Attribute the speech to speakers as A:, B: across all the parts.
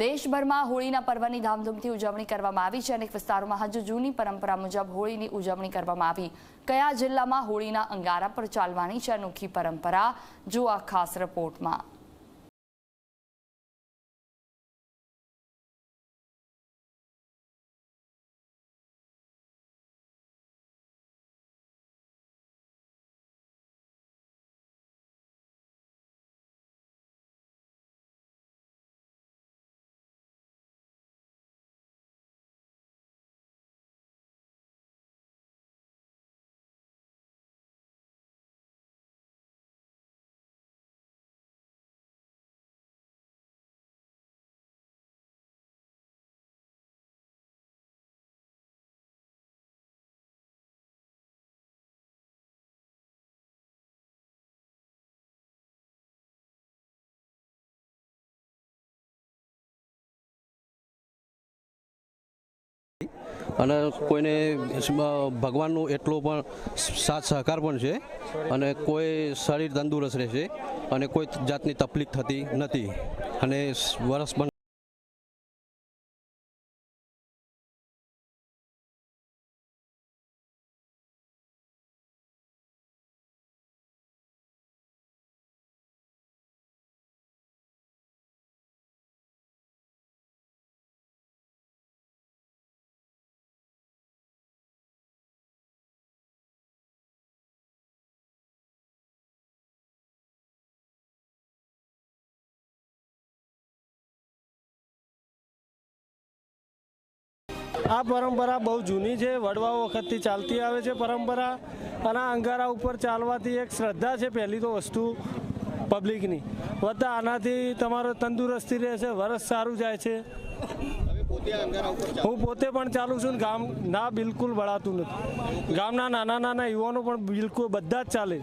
A: દેશભરમાં હોળીના પર્વની ધામધૂમથી ઉજવણી કરવામાં આવી છે. અનેક વિસ્તારોમાં હજુ જૂની પરંપરા મુજબ હોળીની ઉજવણી કરવામાં આવી. કયા જિલ્લામાં હોળીના અંગારા પર ચાલવાની છે અનોખી પરંપરા? જો ખાસ રિપોર્ટમાં.
B: અને કોઈને ભગવાનનો એટલો પણ સાથ સહકાર પણ છે અને કોઈ શરીર તંદુરસ્ત રહેશે અને કોઈ જાતની તકલીફ થતી નથી. અને વરસ
C: આ પરંપરા બહુ જૂની છે વડવા વખતથી ચાલતી આવે છે પરંપરા અને અંગારા ઉપર ચાલવાથી એક શ્રદ્ધા છે પહેલી તો વસ્તુ પબ્લિકની. વધતા આનાથી તમારો તંદુરસ્તી રહે છે વરસ સારું જાય છે. હું પોતે પણ ચાલુ છું ગામ ના બિલકુલ વળાતું નથી. ગામના નાના નાના યુવાનો પણ બિલકુલ બધા જ ચાલે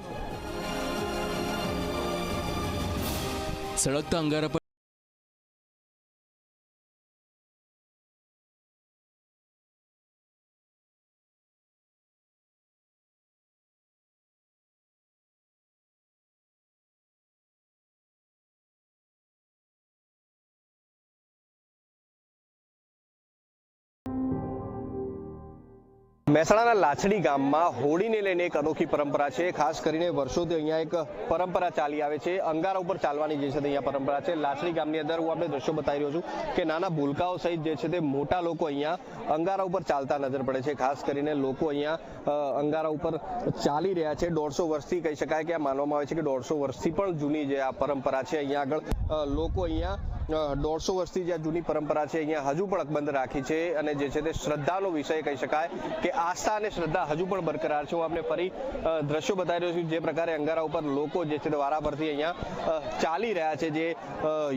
D: સળગતા અંગારા
E: મહેસાણાના લાછડી ગામમાં હોળીને લઈને એક અનોખી પરંપરા છે. ખાસ કરીને વર્ષોથી અહીંયા એક પરંપરા ચાલી આવે છે. અંગારા ઉપર ચાલવાની જે છે અહીંયા પરંપરા છે. લાછડી ગામની અંદર હું આપણે દ્રશ્યો બતાવી રહ્યો છું કે નાના ભૂલકાઓ સહિત જે છે તે મોટા લોકો અહીંયા અંગારા ઉપર ચાલતા નજર પડે છે. ખાસ કરીને લોકો અહીંયા અંગારા ઉપર ચાલી રહ્યા છે. દોઢસો વર્ષથી કહી શકાય કે આ માનવામાં આવે છે કે દોઢસો વર્ષથી પણ જૂની જે આ પરંપરા છે. અહીંયા આગળ લોકો અહીંયા દોઢસો વર્ષથી જે જૂની પરંપરા છે, અહીંયા હજુ પણ અકબંધ રાખી છે અને જે છે તે શ્રદ્ધાનો વિષય કહી શકાય કે આસ્થા અને શ્રદ્ધા હજુ પણ બરકરાર છે. હું આપને ફરી દ્રશ્યો બતાવી રહ્યો છું જે પ્રકારે અંગારા ઉપર લોકો જે છે તે વારાફરથી અહીંયા ચાલી રહ્યા છે. જે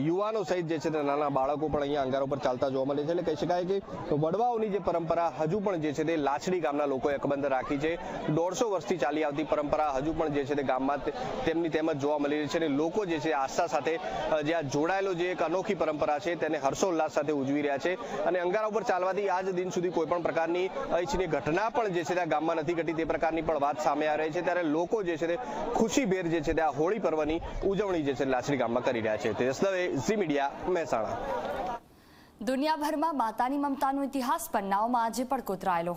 E: યુવાનો સહિત જે છે તે નાના બાળકો પણ અહીંયા અંગારા ઉપર ચાલતા જોવા મળે છે. એટલે કહી શકાય કે વડવાઓની જે પરંપરા હજુ પણ જે છે તે લાછડી ગામના લોકોએ અકબંધ રાખી છે. દોઢસો વર્ષથી ચાલી આવતી પરંપરા હજુ પણ જે છે તે ગામમાં તેમની તેમજ જોવા મળી રહી છે. અને લોકો જે છે આસ્થા સાથે જે આ જોડાયેલો જે એક અનોખી પરંપરા છે, તેને હર્ષોલ્લાસ સાથે ઉજવી રહ્યા છે અને અંગારા ઉપર ચાલવાથી આજ દિન સુધી કોઈ પણ પ્રકારની અનિચ્છનીય ઘટના પણ જે છે તે ગામમાં નથી ઘટી, તે પ્રકારની પણ વાત સામે આવી રહી છે. ત્યારે લોકો જે છે તે ખુશીભેર જે છે તે આ હોળી પર્વની ઉજવણી જે છે તે લાછડી ગામમાં કરી રહ્યા છે. Tejas Dave Zee media, Mehsana.
A: દુનિયાભરમાં માતાની મમતાનો ઇતિહાસ પન્નાઓમાં આજે પણ કોતરાયેલો